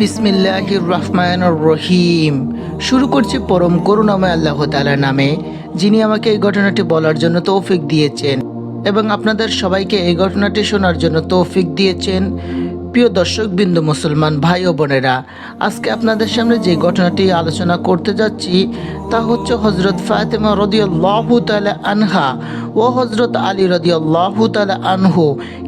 বিসমিল্লাহির রহমান রহিম। শুরু করছি পরম করুণাময় আল্লাহ তালার নামে, যিনি আমাকে এই ঘটনাটি বলার জন্য তৌফিক দিয়েছেন এবং আপনাদের সবাইকে এই ঘটনাটি শোনার জন্য তৌফিক দিয়েছেন। প্রিয় দর্শক বিন্দু মুসলমান ভাই ও বোনেরা, আজকে আপনাদের সামনে যে ঘটনাটি আলোচনা করতে যাচ্ছি তা হচ্ছে হজরত ফাতেমা রদিয়াল্লাহু তাআলা আনহা ও হজরত আলী রদিয়াল্লাহু তাআলা আনহু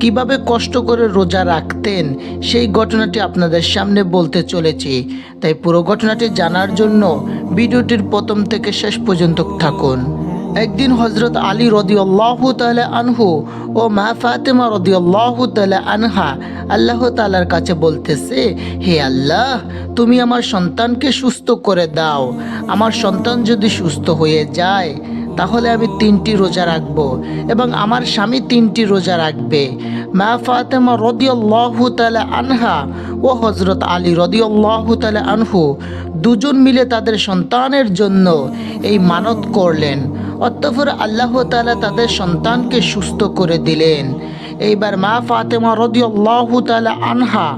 কীভাবে কষ্ট করে রোজা রাখতেন, সেই ঘটনাটি আপনাদের সামনে বলতে চলেছি। তাই পুরো ঘটনাটি জানার জন্য ভিডিওটির প্রথম থেকে শেষ পর্যন্ত থাকুন। একদিন হজরত আলী রদিয়াল্লাহু তাআলা আনহু ও মা ফাতেমা রদিয়াল্লাহু তাআলা আনহা আল্লাহ তালার কাছে বলতেছে, হে আল্লাহ, তুমি আমার সন্তানকে সুস্থ করে দাও। আমার সন্তান যদি সুস্থ হয়ে যায়, তাহলে আমি তিনটি রোজা রাখব এবং আমার স্বামী তিনটি রোজা রাখবে। মা ফাতেমা রদিয়াল্লাহু তাআলা আনহা ও হজরত আলী রদিয়াল্লাহু তাআলা আনহু দুজন মিলে তাদের সন্তানের জন্য এই মানত করলেন। অতঃপর আল্লাহ তাআলা তাদের সন্তানকে সুস্থ করে দিলেন। এইবার মা ফাতেমা রদিয়াল্লাহু তাআলা আনহা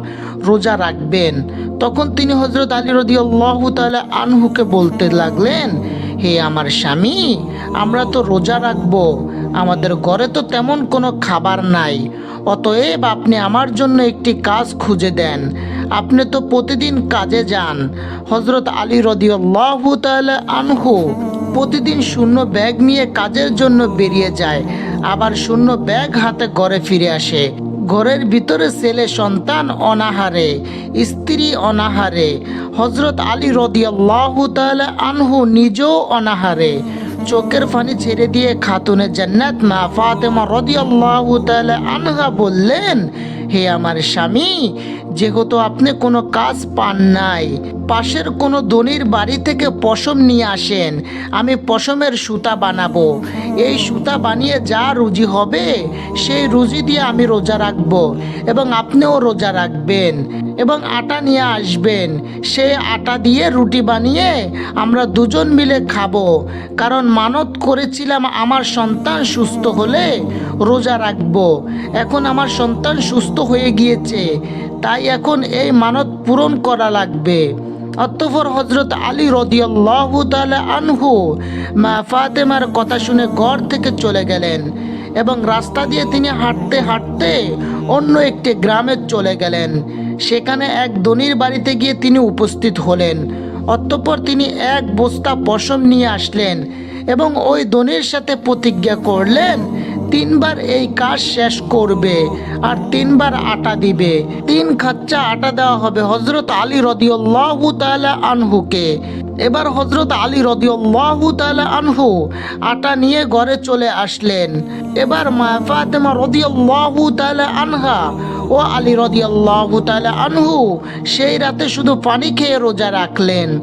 রোজা রাখবেন। তখন তিনি হজরত আলী রদিয়াল্লাহু তাআলা আনহুকে বলতে লাগলেন, হে আমার স্বামী, আমরা তো রোজা রাখব, আমাদের ঘরে তো তেমন কোনো খাবার নাই। অতএব আপনি আমার জন্য একটি কাজ খুঁজে দেন। আপনি তো প্রতিদিন কাজে যান। হজরত আলী রদিয়াল্লাহু তাআলা আনহু প্রতিদিন শূন্য ব্যাগ নিয়ে কাজের জন্য বেরিয়ে যায়। আবার শূন্য ব্যাগ হাতে ঘরে ফিরে আসে। ঘরের ভিতরে ছেলে সন্তান অনাহারে, স্ত্রী অনাহারে হজরত আলী রদিয়াল্লাহু আনহু নিজেও অনাহারে। চোখের ফানি ছেড়ে দিয়ে খাতুনে জান্নাত মা ফাতেমা রদিয়াল্লাহু আনহা বললেন হে আমার স্বামী, যেহেতু আপনি কোনো কাজ পান নাই, পাশের কোনো ধনির বাড়ি থেকে পশম নিয়ে আসেন, আমি পশমের সুতা বানাবো। এই সুতা বানিয়ে যা রুজি হবে, সেই রুজি দিয়ে আমি রোজা রাখব এবং আপনিও রোজা রাখবেন এবং আটা নিয়ে আসবেন। সেই আটা দিয়ে রুটি বানিয়ে আমরা দুজন মিলে খাব। কারণ মানত করেছিলাম, আমার সন্তান সুস্থ হলে রোজা রাখব। এখন আমার সন্তান সুস্থ হয়ে গিয়েছে, তাই এখন এই মানত পূরণ করা লাগবে। অতঃপর হজরত আলী তাআলা আনহু মা ফাতেমার কথা শুনে ঘর থেকে চলে গেলেন এবং রাস্তা দিয়ে তিনি হাঁটতে হাঁটতে অন্য একটি গ্রামে চলে গেলেন। সেখানে এক ধনির বাড়িতে গিয়ে তিনি উপস্থিত হলেন। অতঃপর তিনি এক বস্তা পশম নিয়ে আসলেন এবং ওই ধনির সাথে প্রতিজ্ঞা করলেন তিনবার এই কাজ শেষ করবে আর তিনবার আটা দিবে। তিন খাচ্চা আটা দেওয়া হবে হজরত আলী রদিউল্লাহু তাআলা আনহুকে। এবার হজরত আলী রদিউল্লাহু তাআলা আনহু আটা নিয়ে ঘরে চলে আসলেন। এবার মা ফাতেমা রদিউল্লাহু তাআলা আনহা ও আলী রদিউল্লাহু তাআলা আনহু সেই রাতে শুধু পানি খেয়ে রোজা রাখলেন।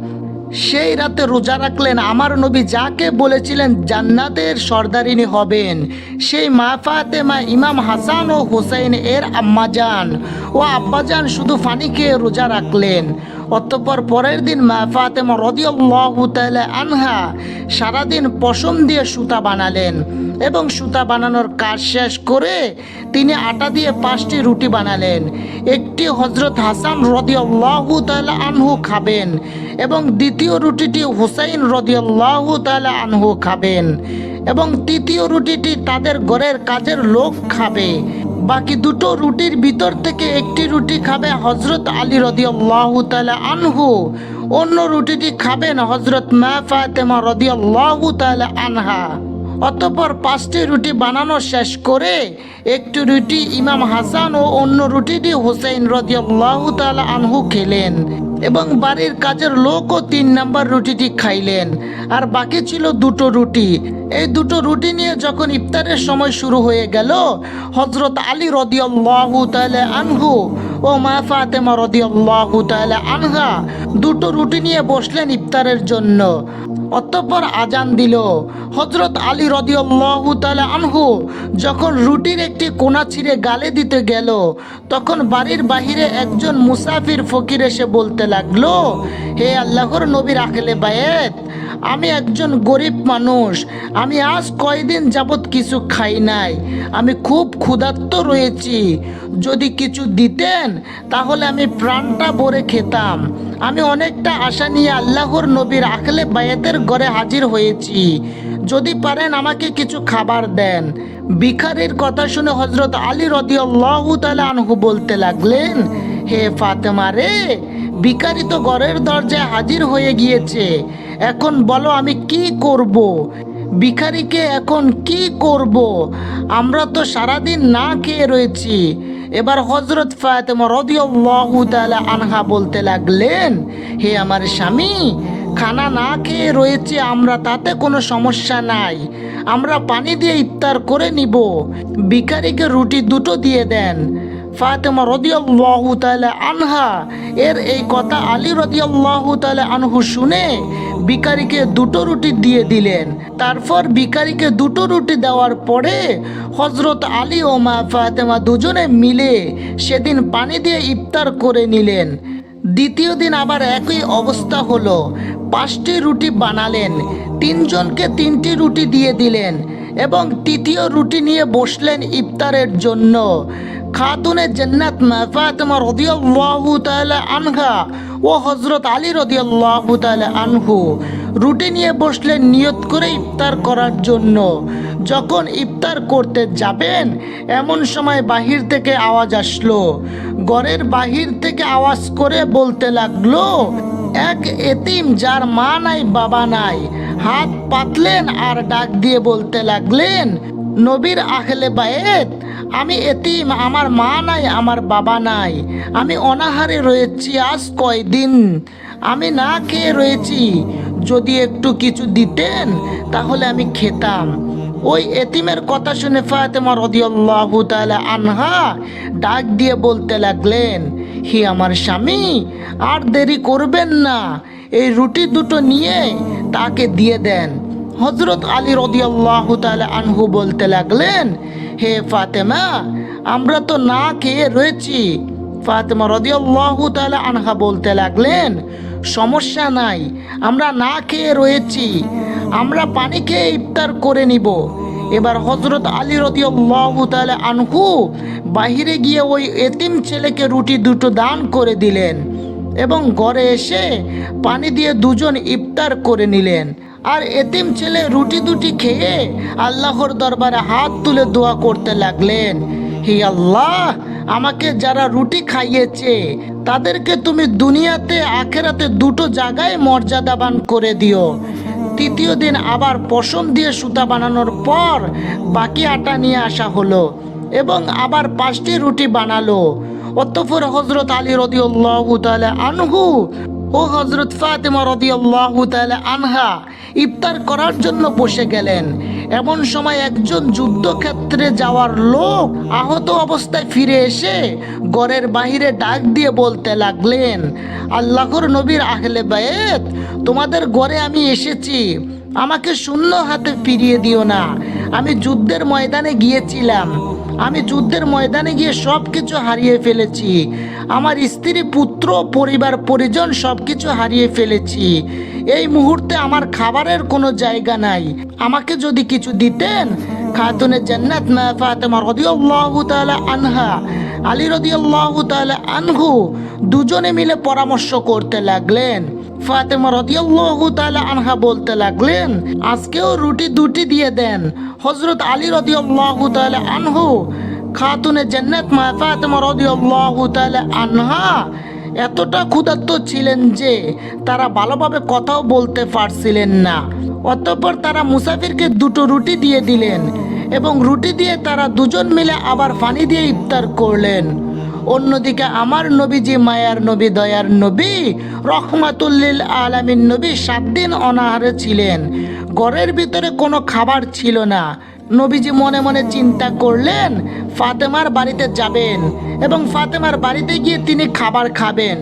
সেই রাতে রোজা রাখলেন। আমার নবী যাকে বলেছিলেন, জান্নাতের সর্দারিনী হবেন। সেই মা ফাতেমা, ইমাম হাসান ও হুসাইন এর আম্মাজান ও আব্বাজান শুধু ফানিকে রোজা রাখলেন। অতঃপর পরের দিন মা ফাতেমা রদিয়াল্লাহু আনহা সারাদিন পশম দিয়ে সুতা বানালেন এবং সুতা বানানোর কাজ শেষ করে তিনি আটা দিয়ে পাঁচটি রুটি বানালেন। একটি হজরত হাসান রদিয়াল্লাহু তাআলা আনহু খাবেন এবং দ্বিতীয় রুটিটি হুসাইন রদিয়াল্লাহু তাআলা আনহু খাবেন এবং তৃতীয় রুটিটি তাদের ঘরের কাজের লোক খাবে। বাকি দুটো রুটির ভিতর থেকে একটি রুটি খাবে হজরত আলী রদিয়াল্লাহু তালা আনহু। অন্য রুটিটি খাবেন হজরত মা ফাতেমা রদিয়াল্লাহু তালা আনহা। অতপর পাঁচটি রুটি বানানো শেষ করে একটি রুটি ইমাম হাসান ও অন্য রুটিটি হুসেন রদিয়াল্লাহু তালা আনহু খেলেন। এবং বাড়ির কাজের লোকও তিন নাম্বার রুটিটি খাইলেন। আর বাকি ছিল দুটো রুটি। এই দুটো রুটি নিয়ে যখন ইফতারের সময় শুরু হয়ে গেল হজরত আলী রদিয়াল্লাহু তাহলে আনহু ও মা ফাতেমা রদিয়াল্লাহু তাহলে আনহা দুটো রুটি নিয়ে বসলেন ইফতারের জন্য। অতঃপর আজান দিল। হজরত আলী রদিয়াল্লাহু তাআলা আনহু যখন রুটির একটি কোনা ছিঁড়ে গালে দিতে গেল, তখন বাড়ির বাহিরে একজন মুসাফির ফকির এসে বলতে লাগল, হে আল্লাহর নবীর আখেলে বায়েত, আমি একজন গরিব মানুষ, আমি আজ কয়দিন যাবৎ কিছু খাই নাই, আমি খুব ক্ষুধার্ত রয়েছি, যদি কিছু দিতেন তাহলে আমি প্রাণটা ভরে খেতাম। আমি অনেকটা আশা নিয়ে আল্লাহর নবীর আখলে বায়াতের ঘরে হাজির হয়েছি। যদি পারেন আমাকে কিছু খাবার দেন। ভিখারির কথা শুনে হজরত আলী রদিয়াল্লাহু তাআলা আনহু বলতে লাগলেন, হে ফাতেমা রে ভিকারি তো ঘরের দরজায় হাজির হয়ে গিয়েছে। এখন বলো আমি কি করব? ভিখারিকে এখন কি করব? আমরা তো সারাদিন না খেয়ে রয়েছি। এবার হজরত ফাতেমা রদিয়াল্লাহু তাআলা আনহা বলতে লাগলেন, হে আমার স্বামী, খানা না খেয়ে রয়েছে আমরা, তাতে কোনো সমস্যা নাই। আমরা পানি দিয়ে ইফতার করে নিব। ভিখারিকে রুটি দুটো দিয়ে দেন। ফাতেমা রদিয়াল্লাহু তাআলা আনহা, এর এই কথা আলী রদিয়াল্লাহু তাআলা আনহু শুনে ভিখারিকে দুটো রুটি দিয়ে দিলেন। তারপর ভিখারিকে দুটো রুটি দেওয়ার পরে হজরত আলী ও মা ফাতেমা দুজনে মিলে সেদিন পানি দিয়ে ইফতার করে নিলেন। দ্বিতীয় দিন আবার একই অবস্থা হলো। পাঁচটি রুটি বানালেন, তিনজনকে তিনটি রুটি দিয়ে দিলেন এবং তৃতীয় রুটি নিয়ে বসলেন ইফতারের জন্য। খাতুনে জান্নাত ফাতেমা রাদিয়াল্লাহু তাআলা আনহা ও হযরত আলী রাদিয়াল্লাহু তাআলা আনহু। রুটি নিয়ে বসলেন নিয়ত করে ইফতার করার জন্য। যখন ইফতার করতে যাবেন, এমন সময় বাহির থেকে আওয়াজ আসলো। ঘরের বাহির থেকে আওয়াজ করে বলতে লাগল, এক এতিম যার মা নাই, বাবা নাই। হাত পাতলেন আর ডাক দিয়ে বলতে লাগলেন নবীর আখলে বায়েত আমি এতিম, আমার মা নাই, আমার বাবা নাই। আমি অনাহারে রয়েছি আজ কয়দিন। আমি না খেয়ে রয়েছি। যদি একটু কিছু দিতেন, তাহলে আমি খেতাম। ওই এতিমের কথা শুনে ফাতেমা রদিয়াল্লাহু তাআলা আনহা ডাক দিয়ে বলতে লাগলেন, হি আমার স্বামী, আর দেরি করবেন না। এই রুটি দুটো নিয়ে তাকে দিয়ে দেন। হজরত আলী রদিয়াল্লাহু তাআলা আনহু বলতে লাগলেন, হে ফাতেমা, আমরা তো না খেয়ে রয়েছি। ফাতেমা রদিয়াল্লাহু তাআলা আনহা বলতে লাগলেন, সমস্যা নাই, আমরা না খেয়ে রয়েছি। আমরা পানি খেয়ে ইফতার করে নিব। এবার হজরত আলী রদিয়াল্লাহু তাআলা আনহু বাহিরে গিয়ে ওই এতিম ছেলেকে রুটি দুটো দান করে দিলেন এবং ঘরে এসে পানি দিয়ে দুজন ইফতার করে নিলেন। আর এতিম ছেলে রুটি দুটি খেয়ে আল্লাহর দরবারে হাত তুলে দোয়া করতে লাগলেন। হে আল্লাহ, আমাকে যারা রুটি খাইয়েছে, তাদেরকে তুমি দুনিয়াতে, আখেরাতে দুটো জায়গায় মর্যাদাবান করে দিও। তৃতীয় দিন আবার পশম দিয়ে সুতা বানানোর পর বাকি আটা নিয়ে আসা হলো এবং আবার পাঁচটি রুটি বানালো। অতঃপর হজরত আলী রদিউল্লাহু তাআলা আনহু ও হজরত ফাতেমা রদিউল্লাহু তাআলা আনহা ইফতার করার জন্য বসে গেলেন। এমন সময় একজন যুদ্ধক্ষেত্রে যাওয়ার লোক আহত অবস্থায় ফিরে এসে ঘরের বাহিরে ডাক দিয়ে বলতে লাগলেন, আল্লাহর নবীর আহলে বায়েত তোমাদের গড়ে আমি এসেছি। আমাকে শূন্য হাতে ফিরিয়ে দিও না। আমি যুদ্ধের ময়দানে গিয়েছিলাম। আমি যুদ্ধের ময়দানে গিয়ে সব কিছু হারিয়ে ফেলেছি। আমার স্ত্রী, পুত্র, পরিবার, পরিজন সব কিছু হারিয়ে ফেলেছি। এই মুহূর্তে আমার খাবারের কোনো জায়গা নাই। আমাকে যদি কিছু দিতেন? খাতুনে জান্নাত ফাতেমা রাদিয়াল্লাহু তাআলা আনহা, আলী রাদিয়াল্লাহু তাআলা আনহু, দুজনে মিলে পরামর্শ করতে লাগলেন। ফাতেমা রাদিয়াল্লাহু তাআলা আনহা বলতে লাগলেন, আজকেও রুটি দুটি দিয়ে দেন। হযরত আলী রাদিয়াল্লাহু তাআলা আনহু, খাতুনে জান্নাত মা ফাতেমা রাদিয়াল্লাহু তাআলা আনহা এতটা ক্ষুধার্ত ছিলেন যে তারা ভালোভাবে কথাও বলতে পারছিলেন না। অতঃপর তারা মুসাফিরকে দুটো রুটি দিয়ে দিলেন এবং রুটি দিয়ে তারা দুজন মিলে আবার পানি দিয়ে ইফতার করলেন। অন্যদিকে আমার নবীজি, মায়ার নবী, দয়ার নবী, রহমাতুল্লিল আলামিন নবী সাত দিন অনাহারে ছিলেন। ঘরের ভিতরে কোনো খাবার ছিল না। নবীজি মনে মনে চিন্তা করলেন, ফাতেমার বাড়িতে যাবেন এবং ফাতেমার বাড়িতে গিয়ে তিনি খাবার খাবেন।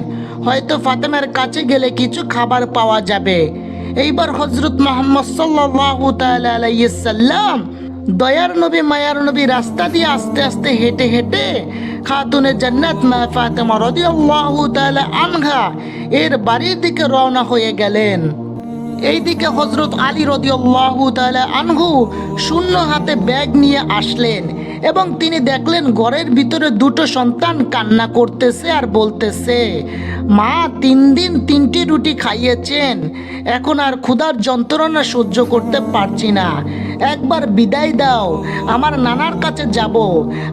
হয়তো ফাতেমার কাছে গেলে কিছু খাবার পাওয়া যাবে। এইবার হজরত মোহাম্মদ আলাইহি সাল্লাম দয়ার নবী, মায়ার নবী রাস্তা দিয়ে আস্তে আস্তে হেঁটে হেঁটে খাতুনে জান্নাত মা ফাতেমা রাদিয়াল্লাহু তাআলা আনহা এর বাড়ির দিকে রওনা হয়ে গেলেন। এইদিকে হজরত আলী রদিয়াল্লাহু তাআলা আনহু শূন্য হাতে ব্যাগ নিয়ে আসলেন এবং তিনি দেখলেন ঘরের ভিতরে দুটো সন্তান কান্না করতেছে আর বলতেছে, মা, তিন দিন তিনটি রুটি খাইয়েছেন, এখন আর ক্ষুধার যন্ত্রণা সহ্য করতে পারছি না। একবার বিদায় দাও। আমার নানার কাছে যাব।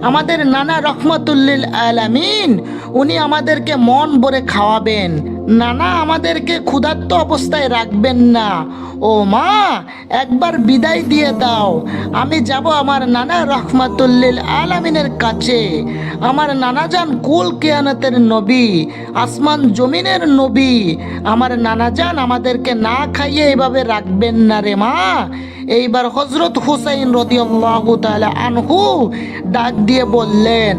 আমাদের নানা রহমতুল্লিল আলামিন, উনি আমাদেরকে মন ভরে খাওয়াবেন। নানা, আমাদেরকে ক্ষুধার্ত অবস্থায় রাখবেন না। ও মা, একবার বিদায় দিয়ে দাও। আমি যাব আমার নানা রহমাতুল্লিল আলামিনের কাছে। আমার নানা যান কুল কেয়ানতের নবী, আসমান জমিনের নবী। আমার নানা যান আমাদেরকে না খাইয়ে এভাবে রাখবেন না রে মা। এইবার হজরত হুসাইন রদিয়াল্লাহু তাআলা আনহু ডাক দিয়ে বললেন,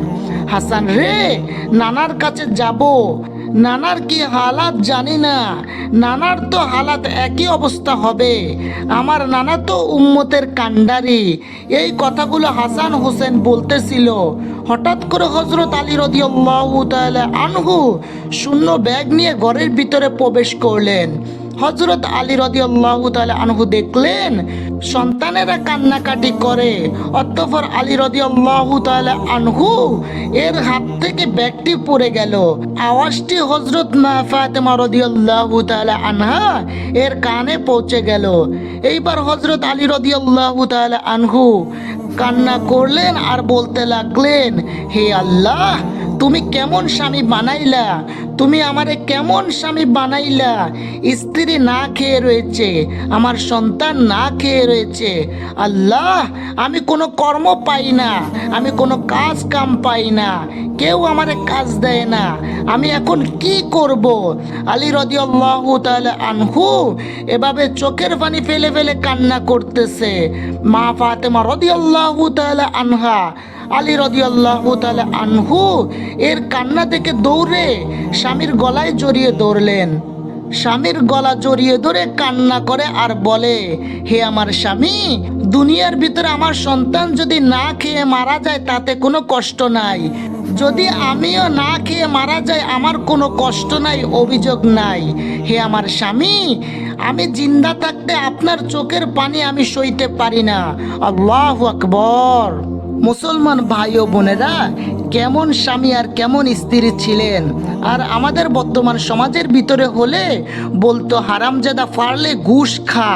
হাসান রে, নানার কাছে যাব। নানার কি হালাত জানি না। নানার তো হালাত একই অবস্থা হবে। আমার নানা তো উম্মতের কাণ্ডারি। এই কথাগুলো হাসান হোসেন বলতেছিল। হঠাৎ করে হজরত আলী রদিয়াল্লাহু আনহু শূন্য ব্যাগ নিয়ে ঘরের ভিতরে প্রবেশ করলেন। হজরত আলী রদিয়াল্লাহু তাআলা আনহু দেখলেন, সন্তানেরা কান্নাকাটি করে। অতঃপর আলী রদিয়াল্লাহু তাআলা আনহু এর হাত থেকে ব্যাগটি পড়ে গেল। আওয়াজটি হজরত মা ফাতেমা রদিয়াল্লাহু তাআলা আনহা এর কানে পৌঁছে গেল। এইবার হজরত আলী রদিয়াল্লাহু তাআলা আনহু কান্না করলেন আর বলতে লাগলেন, হে আল্লাহ তুমি কেমন স্বামী বানাইলা? তুমি আমারে কেমন স্বামী বানাইলা? স্ত্রী না খেয়ে রয়েছে, আমার সন্তান না খেয়ে রয়েছে। আল্লাহ, আমি কোনো কর্ম পাই না, আমি কোনো কাজ কাম পাই না, কেউ আমারে কাজ দেয় না। আমি এখন কি করব? আলী রদিয়াল্লাহু তাহলে আনহু এভাবে চোখের পানি ফেলে ফেলে কান্না করতেছে। মা ফাতেমা রদিয়াল্লাহু তাহলে আনহা আলী রদিয়াল্লাহু তাহলে আনহু এর কান্না থেকে দৌড়ে স্বামীর গলায় জড়িয়ে দৌড়লেন স্বামীর গলা জড়িয়ে ধরে কান্না করে আর বলে, হে আমার স্বামী, দুনিয়ার ভিতরে আমার সন্তান যদি না খেয়ে মারা যায় তাতে কোনো কষ্ট নাই। যদি আমিও না খেয়ে মারা যাই আমার কোনো কষ্ট নাই, অভিযোগ নাই। হে আমার স্বামী, আমি জিন্দা থাকতে আপনার চোখের পানি আমি সইতে পারি না। আল্লাহ আকবর। মুসলমান ভাই ও বোনেরা কেমন স্বামী আর কেমন স্ত্রী ছিলেন? আর আমাদের বর্তমান সমাজের ভিতরে হলে বলতো, হারামজাদা পারলে ঘুষ খা,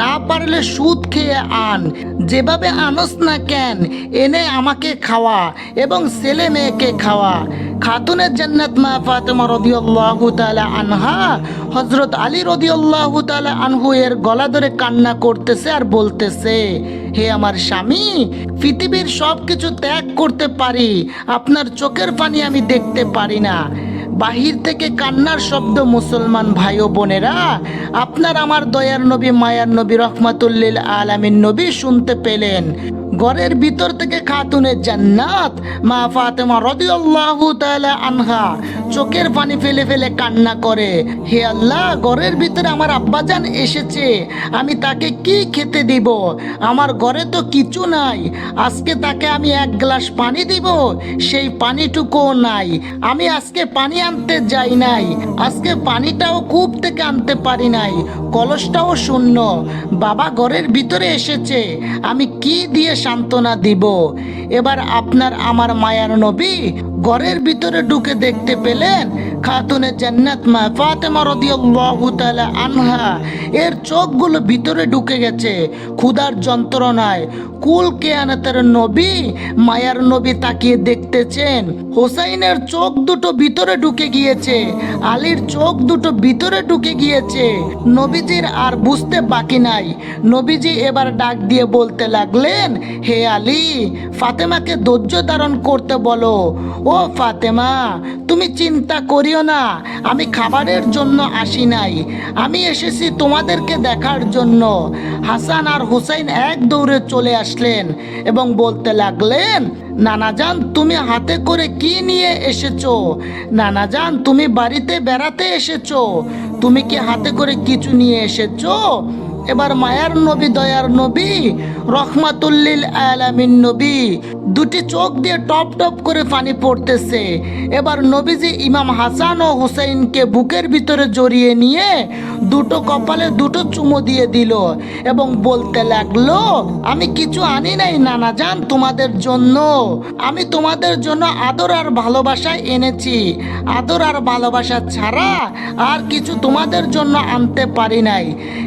না পারলে সুদ খেয়ে আন। যেভাবে আনস না কেন, এনে আমাকে খাওয়া এবং ছেলে মেয়েকে খাওয়া। খাতুনের জান্নাত মা ফাতেমা রদিয়াল্লাহু তাআলা আনহা, হযরত আলী রদিয়াল্লাহু তাআলা আনহু এর গলা ধরে কান্না করতেছে আর বলতেছে, হে আমার স্বামী, পৃথিবীর সব কিছু ত্যাগ করতে পারি আপনার চোখের পানি আমি দেখতে পারি না। বাহির থেকে কান্নার শব্দ মুসলমান ভাই ও বোনেরা, আপনার আমার দয়ার নবী, মায়ার নবী রহমাতুল্লিল আলামিন নবী শুনতে পেলেন। ঘরের ভিতর থেকে খাতুনের জান্নাত, মা ফাতেমা রদিয়াল্লাহু তাআলা আনহা চোখের পানি ফেলে ফেলে কান্না করে, হে আল্লাহ, ঘরের ভিতরে আমার আব্বাজান এসেছে, আমি তাকে কি খেতে দিব? আমার ঘরে তো কিছু নাই, আজকে তাকে আমি এক গ্লাস পানি দিব, সেই পানিটুকুও নাই, আমি আজকে পানি আনতে যাই নাই, আজকে পানিটাও কূপ থেকে আনতে পারি নাই, কলসটাও শূন্য, বাবা ঘরের ভিতরে এসেছে, আমি কি দিয়ে সান্ত্বনা দিব। এবার আপনার আমার মায়ার নবী ঘরের ভিতরে ঢুকে দেখতে পেলেন খাতুনে জান্নাত মা ফাতেমা রাদিয়াল্লাহু তাআলা আনহা। এর চোখগুলো ভিতরে ঢুকে গেছে। ক্ষুধার যন্ত্রণায় কুল কেয়ানতের নবী মায়ার নবী তাকিয়ে দেখতেছেন। হোসাইনের চোখ দুটো ভিতরে ঢুকে গিয়েছে। আলীর চোখ দুটো ভিতরে ঢুকে গিয়েছে। নবীজির আর বুঝতে বাকি নাই। নবীজি এবার ডাক দিয়ে বলতে লাগলেন, হে আলী, ফাতেমাকে ধৈর্য ধারণ করতে বলো। ও ও ফাতেমা, তুমি চিন্তা করিও না, আমি খাবারের জন্য আসি নাই। আমি এসেছি তোমাদেরকে দেখার জন্য। হাসান আর হুসাইন এক দৌড়ে চলে আসলেন এবং বলতে লাগলেন, নানাজান, তুমি হাতে করে কি নিয়ে এসেছ? নানাজান, তুমি বাড়িতে বেড়াতে এসেছ? তুমি কি হাতে করে কিছু নিয়ে এসেছ? এবার মায়ার নবী, দয়ার নবী, রহমাতুল্লিল আলামিন নবী, দুটি চোখ দিয়ে টপ টপ করে পানি পড়তেছে। এবার নবীজি ইমাম হাসান ও হুসাইনকে বুকের ভিতরে জড়িয়ে নিয়ে দুটো কপালে দুটো চুমো দিয়ে দিল এবং বলতে লাগল, আমি কিছু আনি নাই নানা জান তোমাদের জন্য। আমি তোমাদের জন্য আদর আর ভালোবাসা এনেছি। আদর আর ভালোবাসা ছাড়া আর কিছু তোমাদের জন্য আনতে পারি নাই।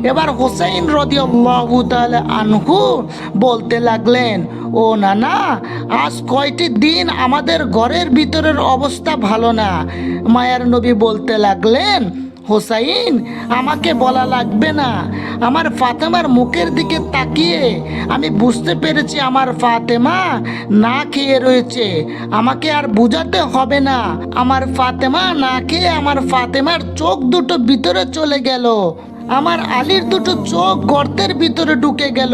এবার হোসেন রদিয়াল্লাহু তাআলা আনহু বলতে লাগলেন, ও নানা, আজ কয়টি দিন আমাদের ঘরের ভিতরের অবস্থা ভালো না? মায়ার নবী বলতে লাগলেন, হোসাইন, আমাকে বলা লাগবে না। আমার ফাতেমার মুখের দিকে তাকিয়ে আমি বুঝতে পেরেছি আমার ফাতেমা না খেয়ে রয়েছে। আমাকে আর বুঝাতে হবে না। আমার ফাতেমা না খেয়ে আমার ফাতেমার চোখ দুটো ভিতরে চলে গেল। আমার আলীর দুটো চোখ গর্তের ভিতরে ঢুকে গেল।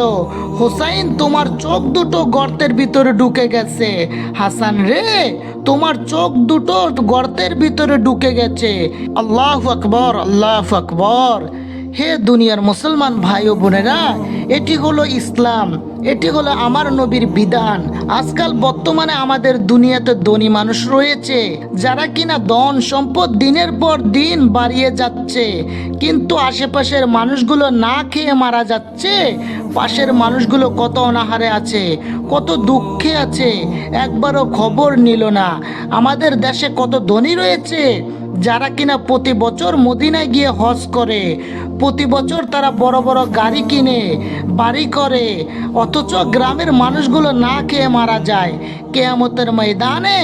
হোসাইন, তোমার চোখ দুটো গর্তের ভিতরে ঢুকে গেছে। হাসান রে, তোমার চোখ দুটো গর্তের ভিতরে ঢুকে গেছে। আল্লাহ আকবর আল্লাহ আকবর। হে দুনিয়ার মুসলমান ভাই ও বোনেরা, এটি হলো ইসলাম, এটি হলো আমার নবীর বিধান। আজকাল বর্তমানে আমাদের দুনিয়াতে ধনী মানুষ রয়েছে, যারা কিনা ধন সম্পদ দিনের পর দিন বাড়িয়ে যাচ্ছে, কিন্তু আশেপাশের মানুষগুলো না খেয়ে মারা যাচ্ছে, পাশের মানুষগুলো কত অনাহারে আছে, কত দুঃখে আছে, একবারও খবর নিল না। আমাদের দেশে কত ধনী রয়েছে যারা কিনা প্রতি বছর মদিনায় গিয়ে হজ করে, প্রতি বছর তারা বড় বড় গাড়ি কিনে, বাড়ি করে, অথচ গ্রামের মানুষগুলো না খেয়ে মারা যায়। কেয়ামতের ময়দানে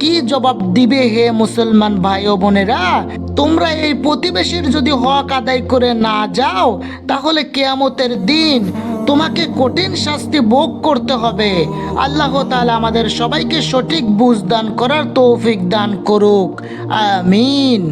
কি জবাব দিবে হে মুসলমান ভাই ও বোনেরা? তোমরা এই প্রতিবেশীর যদি হক আদায় করে না যাও, তাহলে কেয়ামতের দিন তোমাকে কঠিন শাস্তি ভোগ করতে হবে। আল্লাহ তালা আমাদের সবাইকে সঠিক বুঝ দান করার তৌফিক দান করুক। আমিন।